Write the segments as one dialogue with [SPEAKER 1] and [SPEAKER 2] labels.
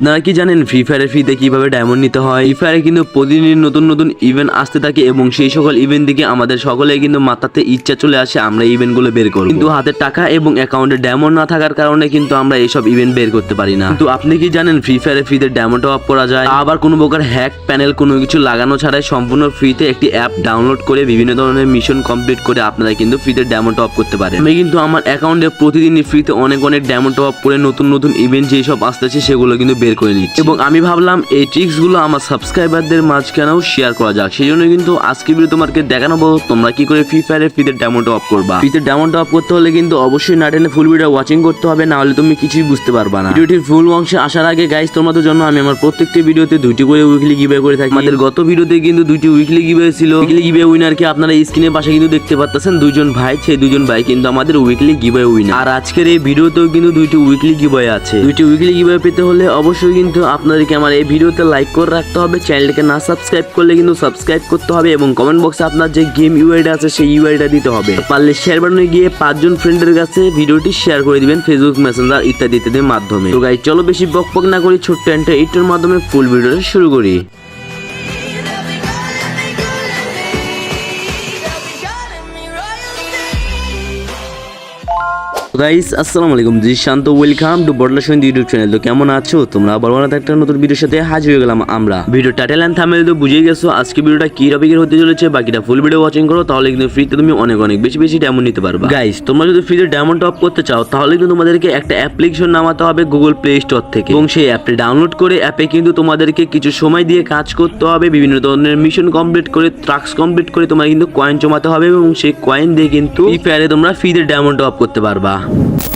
[SPEAKER 1] আপনারা কি জানেন ফ্রি ফায়ারের ফ্রিতে কীভাবে ডায়মন্ড নিতে হয়? ফ্রি ফায়ারে কিন্তু প্রতিদিন নতুন নতুন ইভেন্ট আসতে থাকে এবং সেই সকল ইভেন্ট দিকে আমাদের সকলে কিন্তু মাথাতে ইচ্ছা চলে আসে আমরা ইভেন্টগুলো বের করব। কিন্তু হাতে টাকা এবং অ্যাকাউন্টে ডায়মন্ড না থাকার কারণে কিন্তু আমরা এইসব ইভেন্ট বের করতে পারি না। কিন্তু আপনি কি জানেন ফ্রি ফায়ারে ফ্রিতে ডায়মন্ড অফ করা যায়? আবার কোনো প্রকার হ্যাক প্যানেল কোনো কিছু লাগানো ছাড়াই সম্পূর্ণ ফ্রিতে একটি অ্যাপ ডাউনলোড করে বিভিন্ন ধরনের মিশন কমপ্লিট করে আপনারা কিন্তু ফ্রিতে ডায়মন্ড অফ করতে পারেন। আমি কিন্তু আমার অ্যাকাউন্টে প্রতিদিনই ফ্রিতে অনেক অনেক ডায়মন্ড অফ করে নতুন নতুন ইভেন্ট যেসব আসতেছে সেগুলো কিন্তু বের করে নিচ্ছি। এবং আমি ভাবলাম এই ট্রিক্সগুলো আমার সাবস্ক্রাইবারদের মাঝখানেও শেয়ার করা যাক। সেই জন্য কিন্তু আজকে ভিডিও তোমাকে দেখানো তোমরা কি করে ফ্রি ফায়ারে ফ্রিতে ডায়মন্ড অফ করবা। ফ্রিতে ডায়মন্ড অফ করতে হলে কিন্তু অবশ্যই না টেনে ফুল ভিডিও ওয়াচিং করতে হবে, না হলে তুমি কিছুই বুঝতে পারবা না। ভিডিওটির ফুল অংশে আসার আগে গাইস তোমাদের জন্য আমি আমার প্রত্যেকটি ভিডিওতে দুইটি করে উইকলি গিভে করে থাকি। আমাদের গত ভিডিওতে কিন্তু দুইটি উইকলি গিভে ছিল। উইকলি গিভে উইনারকে আপনারা স্ক্রিনের পাশে কিন্তু দেখতে পাচ্ছেন দুইজন ভাই। সেই দুজন ভাই কিন্তু আমাদের উইকলি গিভে উইনার আর আজকের এই ভিডিওতেও কিন্তু দুইটি উইকলি গিভে আছে। দুইটি উইকলি গিভে পেতে হলে অবশ্যই কিন্তু আপনাদেরকে আমার এই ভিডিওতে লাইক করে রাখতে হবে। চ্যানেলটাকে না সাবস্ক্রাইব করলে কিন্তু সাবস্ক্রাইব করতে হবে এবং কমেন্ট বক্সে আপনার যে গেম ইউআইডি আছে, সেই ইউআইডিটা দিতে হবে। পারলে শেয়ার বাটনে গিয়ে পাঁচজন ফ্রেন্ডের কাছে ভিডিওটি শেয়ার করে দিবেন ফেসবুক মেসেঞ্জার ইত্যাদি ইত্যাদির মাধ্যমে। তো গাই চলো বেশি বক বক না করি, ছোট্ট একটা ইটের মাধ্যমে ফুল ভিডিওটা শুরু করি। গাইস, আসসালামু আলাইকুম জি শান্ত ওয়েলকাম টু বড়লা সন্ধি ইউটিউব চ্যানেল। তো কেমন আছো? তোমরা আবার বানাতে একটা নতুন ভিডিওর সাথে হাজির হয়ে গেলাম আমরা। ভিডিও টাইটেল এন্ড থাম্বনেল তো বুঝেই গেছো, আজকে ভিডিওটা কি টপিকের হতে চলেছে, বাকিটা ফুল ভিডিও ওয়াচিং করো, তাহলে কিন্তু ফ্রিতে তুমি অনেক অনেক বেশি বেশি ডায়মন্ড নিতে পারবে। গাইস, তোমরা যদি ফ্রিতে ডায়মন্ড টপ করতে চাও, তাহলে কিন্তু তোমাদেরকে একটা অ্যাপ্লিকেশন নামাতে হবে গুগল প্লে স্টোর থেকে। এবং সেই অ্যাপটি ডাউনলোড করে অ্যাপে কিন্তু তোমাদেরকে কিছু সময় দিয়ে কাজ করতে হবে, বিভিন্ন ধরনের মিশন কমপ্লিট করে ট্রাক্স কমপ্লিট করে তোমার কিন্তু কয়েন জমাতে হবে এবং সেই কয়েন দিয়ে কিন্তু ফ্রি ফায়ারে তোমরা ফ্রিতে ডায়মন্ড টপ করতে পারবা।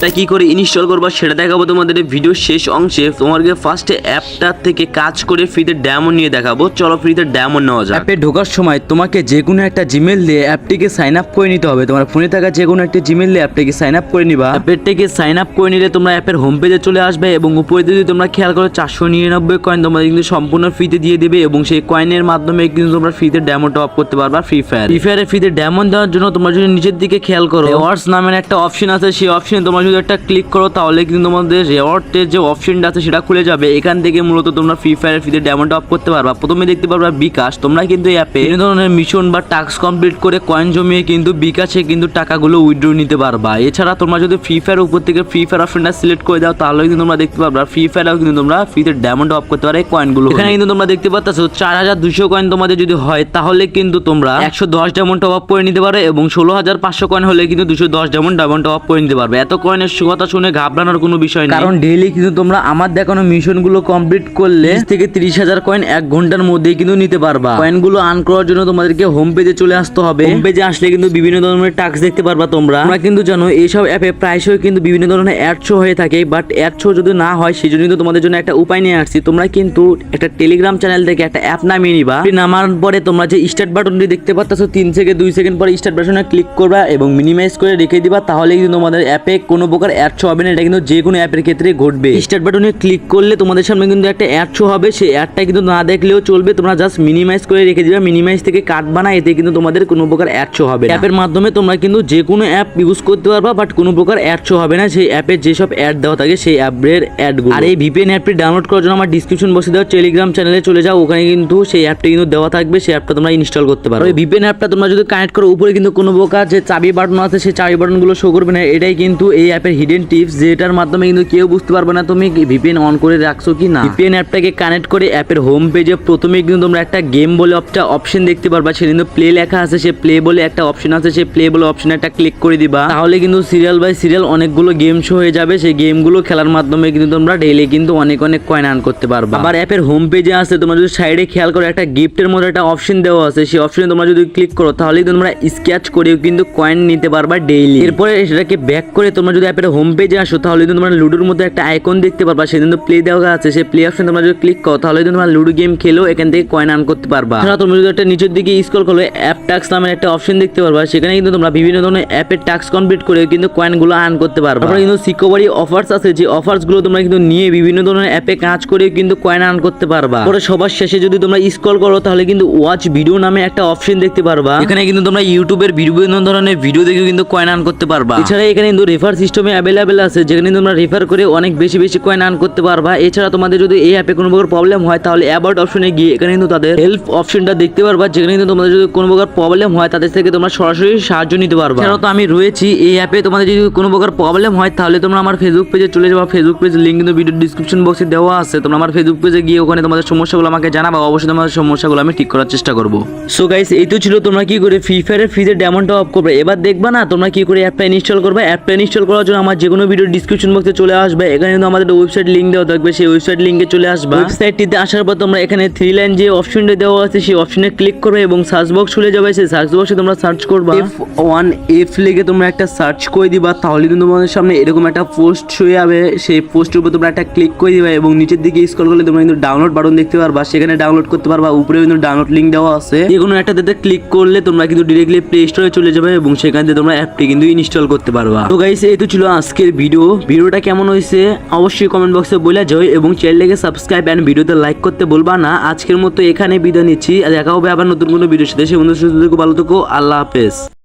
[SPEAKER 1] তাই কি করে ইনস্টল করবা সেটা দেখাবো তোমাদের এই ভিডিওর শেষ অংশে। তোমাকে ফার্স্টে অ্যাপটা থেকে কাজ করে ফ্রিতে ডায়মন্ড নিয়ে দেখাবো। চলো ফ্রিতে ডায়মন্ড নেওয়া যাক।
[SPEAKER 2] অ্যাপে ঢোকার সময় তোমাকে যে কোনো একটা জিমেল দিয়ে অ্যাপটিকে সাইন আপ করে নিতে হবে। তোমার ফোনে থাকা যে কোনো একটা জিমেল দিয়ে অ্যাপটিকে সাইন আপ করে নিবা।
[SPEAKER 1] অ্যাপের থেকে সাইন আপ করে নিলে তোমরা অ্যাপের হোম পেজে চলে আসবে এবং উপরে যদি তোমরা খেয়াল করো চারশো নিরানব্বই কয়েন তোমাদের কিন্তু সম্পূর্ণ ফ্রিতে দিয়ে দেবে এবং সেই কয়েনের মাধ্যমে কিন্তু তোমরা ফ্রিতে ডায়মন্ড টপ করতে পারবা ফ্রি ফায়ার ফ্রি ফায়ারে ফ্রিতে ডায়মন্ড দেওয়ার জন্য তোমরা যদি নিচের দিকে খেয়াল করো। রিওয়ার্ডস নামের একটা অপশন আছে সেই অপশনে তোমরা একটা ক্লিক করো, তাহলে কিন্তু তোমাদের রিওয়ার্ডের যে অপশনটা আছে সেটা খুলে যাবে। এখান থেকে মূলত তোমরা ফ্রি ফায়ার ফ্রিতে ডায়মন্ড টপ করতে পারবা। প্রথমে দেখতে পারবা বিকাশ। তোমরা কিন্তু অ্যাপে বিভিন্ন ধরনের মিশন বা টাস্ক কমপ্লিট করে কয়েন জমিয়ে কিন্তু বিকাশে কিন্তু টাকাগুলো উইথড্র নিতে পারবা। এছাড়া তোমরা যদি ফ্রি ফায়ার উপর থেকে ফ্রি ফায়ার অপশনটা সিলেক্ট করে দাও, তাহলে কিন্তু তোমরা দেখতে পারবা ফ্রি ফায়ারেও কিন্তু তোমরা ফ্রিতে ডায়মন্ড অফ করতে পারো এই কয়েনগুলো এখানে কিন্তু তোমরা দেখতে পাচ্ছ চার হাজার দুশো কয়েন তোমাদের যদি হয়, তাহলে কিন্তু তোমরা একশো দশ ডায়মন্ড আপ করে নিতে পারো এবং ষোলো হাজার পাঁচশো কয়েন হলে কিন্তু দুশো দশ ডায়মন্ড ডায়মন্ড আপ করে নিতে পারবে। এত কয়েনের কথা শুনে ঘাবড়ানোর কোনো বিষয় নেই।
[SPEAKER 2] কারণ ডেইলি কিন্তু তোমরা আমার দেখানো মিশনগুলো কমপ্লিট করলে থেকে তিরিশ হাজার কয়েন এক ঘণ্টার মধ্যেই কিন্তু নিতে পারবা। কয়েনগুলো আর্ন করার জন্য তোমাদেরকে হোম পেজে চলে আসতে হবে। হোম পেজে আসলে কিন্তু বিভিন্ন ধরনের টাস্ক দেখতে পারবা তোমরা। তোমরা কিন্তু জানো এইসব অ্যাপে প্রায়শই কিন্তু বিভিন্ন ধরনের অ্যাড শো হয়ে থাকে বাট অ্যাড শো যদি না হয় সেই জন্য তোমাদের জন্য একটা উপায় নিয়ে আসছি। তোমরা কিন্তু একটা টেলিগ্রাম চ্যানেল থেকে একটা অ্যাপ নামিয়ে নিবা। নামার পরে তোমরা যে স্টার্ট বাটনটি দেখতে পাচ্ছ তিন থেকে দুই সেকেন্ড পরে স্টার্ট বাটনে ক্লিক করবা এবং মিনিমাইজ করে রেখে দিবা তাহলে কিন্তু তোমাদের অ্যাপে কোনো প্রকার অ্যাড শো হবে না, এটা কিন্তু যে কোনো অ্যাপের ক্ষেত্রে ঘটবে। স্টার্ট বাটনে ক্লিক করলে তোমাদের সামনে কিন্তু একটা অ্যাড শো হবে, সেই অ্যাডটা কিন্তু না দেখলেও চলবে, তোমরা জাস্ট মিনিমাইজ করে রেখে দিবা। মিনিমাইজ থেকে কাটবা না এতে কিন্তু তোমাদের কোনো প্রকার অ্যাড শো হবে অ্যাপের মাধ্যমে তোমরা কিন্তু যে কোনো অ্যাপ ইউজ করতে পারবা বাট কোনো প্রকার অ্যাড শো হবে না। সেই অ্যাপের যেসব অ্যাড দেওয়া থাকে, সেই অ্যাপের অ্যাডগুলো আর এই ভিপিএন অ্যাপটি ডাউনলোড করার জন্য আমার ডিসক্রিপশন বসে দেওয়া টেলিগ্রাম চ্যানেলে চলে যাও, ওখানে কিন্তু সেই অ্যাপটি কিন্তু দেওয়া থাকবে, সেই অ্যাপটা তোমরা ইনস্টল করতে পারো। এই ভিপিএন অ্যাপটা তোমরা যদি কানেক্ট করো, উপরে কিন্তু কোনো প্রকার যে চাবি বাটন আছে, সেই চাবি বাটনগুলো শো করবে না, এটাই কিন্তু এই অ্যাপের হিডেন টিপস যেটার মাধ্যমে কিন্তু কেউ বুঝতে পারবে না তুমি ভিপিএন অন করে রাখছো কি না। ভিপিএন অ্যাপটাকে কানেক্ট করে অ্যাপের হোম পেজে প্রথমে কিন্তু তোমরা একটা গেম বলে একটা অপশন দেখতে পারবা। সেটা কিন্তু প্লে লেখা আছে, সে প্লে বলে একটা অপশন আছে, সে প্লে বলে অপশনে একটা ক্লিক করে দিবা। তাহলে কিন্তু সিরিয়াল বাই সিরিয়াল অনেকগুলো গেম শো হয়ে যাবে। সেই গেমগুলো খেলার মাধ্যমে কিন্তু তোমরা ডেইলি কিন্তু অনেক অনেক কয়েন আর্ন করতে পারবা। আবার অ্যাপের হোম পেজে আছে, তোমরা যদি সাইডে খেয়াল করো, একটা গিফটের মধ্যে একটা অপশন দেওয়া আছে। সেই অপশনে তোমরা যদি ক্লিক করো তাহলে তোমরা স্ক্যাচ করেও কিন্তু কয়েন নিতে পারবা ডেইলি এরপরে সেটাকে ব্যাক করে তোমরা যদি অ্যাপের হোম পেজে আসো, তাহলে কিন্তু তোমরা লুডোর মধ্যে একটা আইকন দেখতে পারবা। সেদিন তো প্লে দেওয়া আছে, সেই প্লে অপশন তোমরা যদি ক্লিক করো, তাহলে কিন্তু তোমরা লুডো গেম খেলেও এখান থেকে কয়েন আর্ন করতে পারবা। এছাড়া তোমরা যদি একটা নিচের দিকে স্ক্রল করো অ্যাপ টাক্স নামের একটা অপশন দেখতে পারবা, সেখানে কিন্তু তোমরা বিভিন্ন ধরনের অ্যাপের টাস্ক কমপ্লিট করে কিন্তু কয়েনগুলো আর্ন করতে পারবা। তারপরে কিন্তু সিকোভারি অফার্স আছে, যে অফার্সগুলো তোমরা কিন্তু নিয়ে বিভিন্ন ধরনের অ্যাপে কাজ করে কিন্তু কয়েন আর্ন করতে পারবা। পরে সবার শেষে যদি তোমরা স্ক্রল করো, তাহলে কিন্তু ওয়াচ ভিডিও নামে একটা অপশন দেখতে পারবা। এখানে কিন্তু তোমরা ইউটিউবের বিভিন্ন ধরনের ভিডিও দেখে কিন্তু কয়েন আর্ন করতে পারবা। এছাড়া এখানে কিন্তু রেফার সিস্টেমে অ্যাভেলেবেল আছে, যেখানে তোমরা রেফার করে অনেক বেশি বেশি কয়েন আর্ন করতে পারবা। এছাড়া তোমাদের যদি এই অ্যাপে কোনো প্রকার প্রবলেম হয়, তাহলে অ্যাবাউট অপশনে গিয়ে এখানে কিন্তু তাদের হেল্প অপশনটা দেখতে পারবা, যেখানে কিন্তু তোমাদের যদি কোনো প্রকার প্রবলেম হয়, তাদের থেকে তোমরা সরাসরি সাহায্য নিতে পারবা। এছাড়াও তো আমি রয়েছি, এই অ্যাপে তোমাদের যদি কোনো প্রকার প্রবলেম হয়, তাহলে তোমরা আমার ফেসবুক পেজে চলে যাবা। ফেসবুক পেজ লিঙ্ক কিন্তু ভিডিও ডিসক্রিপশন বক্সে দেওয়া আছে। তোমরা আমার ফেসবুক পেজে গিয়ে ওখানে তোমাদের সমস্যাগুলো আমাকে জানাবা, অবশ্যই তোমাদের সমস্যাগুলো আমি ঠিক করার চেষ্টা করব। সো গাইস এই তো ছিল তোমরা কি করে ফ্রি ফায়ারের ফ্রিজের ডেমনটা অফ করবে, এবার দেখবা না তোমরা কি করে অ্যাপটা ইনস্টল করবে। অ্যাপটা ইনস্টল করার জন্য আমার যে কোনো ভিডিও ডিসক্রিপশন বক্সে চলে আসবে। এখানে কিন্তু আমাদের ওয়েবসাইট লিঙ্ক দেওয়া থাকবে সেই ওয়েবসাইট লিঙ্কে চলে আসবে। ওয়েবসাইটটিতে আসার পর তোমরা এখানে থ্রি লাইন যে অপশনটা দেওয়া আছে সেই অপশনে ক্লিক করবে এবং সার্চ বক্স খুলে যাবে। সেই সার্চ বক্সে তোমরা সার্চ করবা। এফ ওয়ান এফ লিখে তোমরা একটা সার্চ করে দিবা তাহলে কিন্তু তোমাদের সামনে এরকম একটা পোস্ট হয়ে যাবে। সেই পোস্টের উপর তোমরা একটা ক্লিক করে দিবা এবং নিচের দিকে স্ক্রল করলে তোমরা কিন্তু ডাউনলোড বাটন দেখতে পারবা। সেখানে ডাউনলোড করতে পারবা উপরে কিন্তু ডাউনলোড লিঙ্ক দেওয়া আছে। যে কোনো একটাতে ক্লিক করলে তোমরা কিন্তু ডিরেক্টলি প্লে স্টোরে চলে যাবে এবং সেখান থেকে তোমরা অ্যাপটি কিন্তু ইনস্টল করতে পারবা। তো গাইস এই তো ছিল আজকের ভিডিও। ভিডিওটা কেমন হয়েছে অবশ্যই কমেন্ট বক্সে বলে যাও এবং চ্যানেলটাকে সাবস্ক্রাইব অ্যান্ড ভিডিওতে লাইক করতে বলবা না। আজকের মতো এখানে বিদায় নিচ্ছি। দেখা হবে আবার নতুন কোনো ভিডিওর সাথে। সে বন্ধু সুস্থ ভালো থেকো, আল্লাহ হাফেজ।